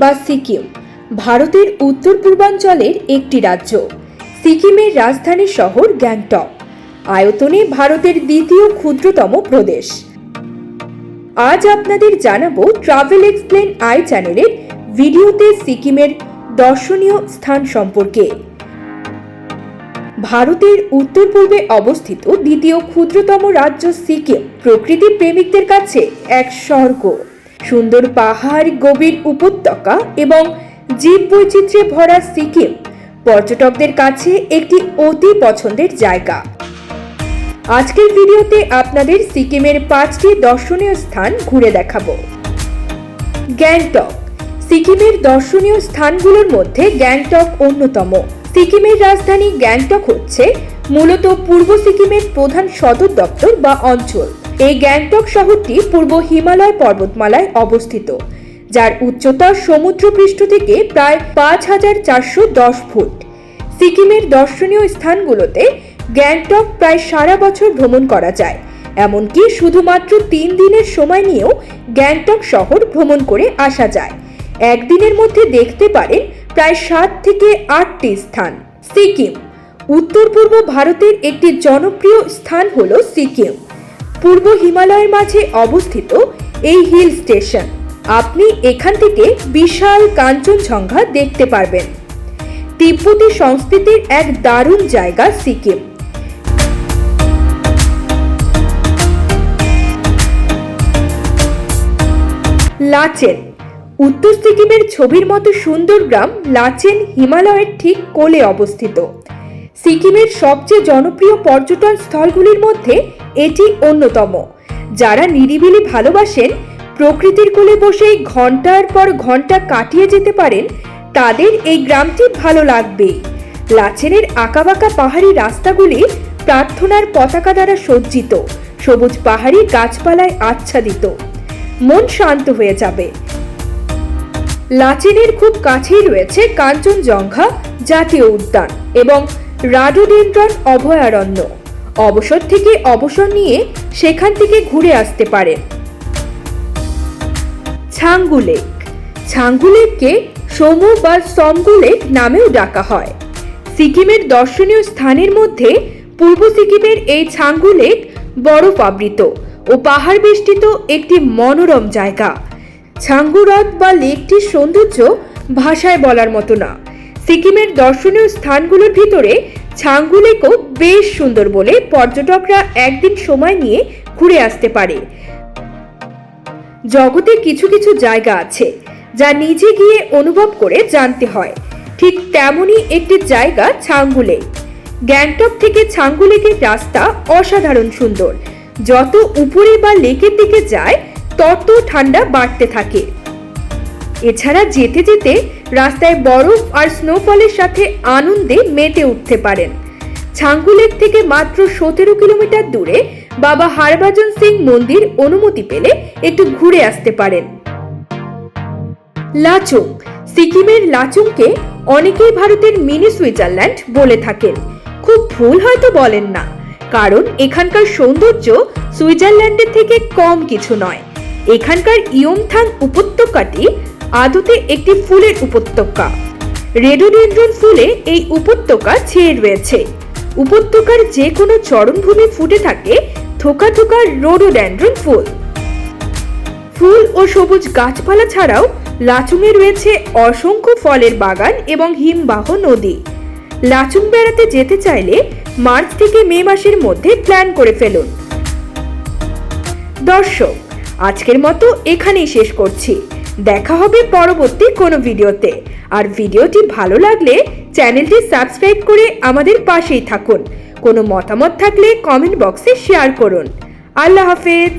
বা সিকিম, ভারতের উত্তর পূর্বাঞ্চলের একটি রাজ্য। সিকিমের রাজধানী শহর গ্যাংটক। আয়তনে ভারতের দ্বিতীয় ক্ষুদ্রতম প্রদেশ। আজ আপনাদের জানাব ট্রাভেল এক্সপ্লেন আই চ্যানেলের ভিডিওতে সিকিমের দর্শনীয় স্থান সম্পর্কে। ভারতের উত্তর পূর্বে অবস্থিত দ্বিতীয় ক্ষুদ্রতম রাজ্য সিকিম প্রকৃতি প্রেমিকদের কাছে এক স্বর্গ। সুন্দর পাহাড়, গভীর উপত্যকা এবং জীব বৈচিত্র্যে ভরা সিকিম পর্যটকদের কাছে একটি অতি পছন্দের জায়গা। আজকের ভিডিওতে আপনাদের সিকিমের পাঁচটি দর্শনীয় স্থান ঘুরে দেখাবো। গ্যাংটক। সিকিমের দর্শনীয় স্থানগুলোর মধ্যে গ্যাংটক অন্যতম। সিকিমের রাজধানী গ্যাংটক হচ্ছে মূলত পূর্ব সিকিমের প্রধান সদর দপ্তর বা অঞ্চল। এই গ্যাংটক শহরটি পূর্ব হিমালয় পর্বতমালায় অবস্থিত, যার উচ্চতা সমুদ্রপৃষ্ঠ থেকে প্রায় পাঁচ হাজার চারশো দশ ফুট। সিকিমের দর্শনীয় স্থানগুলোতে গ্যাংটক প্রায় সারা বছর ভ্রমণ করা যায়, এমনকি শুধুমাত্র তিন দিনের সময় নিয়েও গ্যাংটক শহর ভ্রমণ করে আসা যায়। একদিনের মধ্যে দেখতে পারেন প্রায় সাত থেকে আটটি স্থান। সিকিম উত্তর পূর্ব ভারতের একটি জনপ্রিয় স্থান হল সিকিম। পূর্ব হিমালয়ের মাঝে অবস্থিত এই হিল স্টেশন। আপনি এখান থেকে বিশাল কাঞ্চনজঙ্ঘা দেখতে পারবেন। তিব্বতী সংস্কৃতির এক দারুণ জায়গা সিকিম। লাচেন। উত্তর সিকিমের ছবির মতো সুন্দর গ্রাম লাচেন হিমালয়ের ঠিক কোলে অবস্থিত। সিকিমের সবচেয়ে জনপ্রিয় পর্যটন স্থলগুলির মধ্যে এটি অন্যতম। যারা নিরিবিলি ভালোবাসেন, প্রকৃতির কোলে বসেই ঘণ্টার পর ঘণ্টা কাটিয়ে যেতে পারেন, তাদের এই গ্রামটি ভালো লাগবেই লাচেনের আঁকাবাঁকা পাহাড়ি রাস্তাগুলি প্রার্থনার পতাকা দ্বারা সজ্জিত, সবুজ পাহাড়ি গাছপালায় আচ্ছাদিত। মন শান্ত হয়ে যাবে। লাচেনের খুব কাছেই রয়েছে কাঞ্চনজঙ্ঘা জাতীয় উদ্যান এবং রাডোডেন্ড্রন অভয়ারণ্য। অবসর থেকে অবসর নিয়ে সেখান থেকে ঘুরে আসতে পারেন। ছাঙ্গু লেক। ছাঙ্গু লেককে সমু বা সমগু লেক নামেও ডাকা হয়। সিকিমের দর্শনীয় স্থানের মধ্যে পূর্ব সিকিমের এই ছাঙ্গু লেক বরফ আবৃত ও পাহাড় বেষ্টিত একটি মনোরম জায়গা। ছাঙ্গু হ্রদ বা লেকটির সৌন্দর্য ভাষায় বলার মতো না। সিকিমের দর্শনীয় স্থানগুলোর ভিতরে ছাঙ্গু লেকও বেশ সুন্দর বলে পর্যটকরা একদিন সময় নিয়ে ঘুরে আসতে পারে। জগতে কিছু কিছু জায়গা আছে যা নিজে গিয়ে অনুভব করে জানতে হয়। ঠিক তেমনই একটি জায়গা ছাঙ্গু লেক গ্যাংটক থেকে ছাঙ্গু লেকের রাস্তা অসাধারণ সুন্দর। যত উপরে বা লেকের দিকে যায়, তত ঠান্ডা বাড়তে থাকে। এছাড়া যেতে যেতে রাস্তায় বরফ আর স্নোফলের সাথে আনন্দে মেতে উঠতে পারেন। ছাঙ্গু লেক থেকে মাত্র সতেরো কিলোমিটার দূরে বাবা হারবাজন সিং মন্দির অনুমতি পেলে একটু ঘুরে আসতে পারেন। লাচুং, সিকিমের লাচুংকে অনেকেই ভারতের মিনি সুইজারল্যান্ড বলে থাকেন। খুব ভুল হয়তো বলেন না, কারণ এখানকার সৌন্দর্য সুইজারল্যান্ডের থেকে কম কিছু নয়। এখানকার ইয়মথাং উপত্যকাটি আদতে একটি ফুলের উপত্যকা। রেডোডেন্ড্রন ফুলে এই উপত্যকা ছেয়ে রয়েছে। উপত্যকার যে কোনো চরণভূমি ফুটে থাকে থোকা থোকা রোডোডেন্ড্রন ফুল। ফুল ও সবুজ গাছপালা ছাড়াও লাচুংয়ে রয়েছে অসংখ্য ফলের বাগান এবং হিমবাহ নদী। লাচুং বেড়াতে যেতে চাইলে মার্চ থেকে মে মাসের মধ্যে প্ল্যান করে ফেলুন। দর্শক, আজকের মতো এখানেই শেষ করছি। দেখা হবে পরবর্তী কোনো ভিডিওতে। আর ভিডিওটি ভালো লাগলে চ্যানেলটি সাবস্ক্রাইব করে আমাদের পাশেই থাকুন। কোনো মতামত থাকলে কমেন্ট বক্সে শেয়ার করুন। আল্লাহ হাফেজ।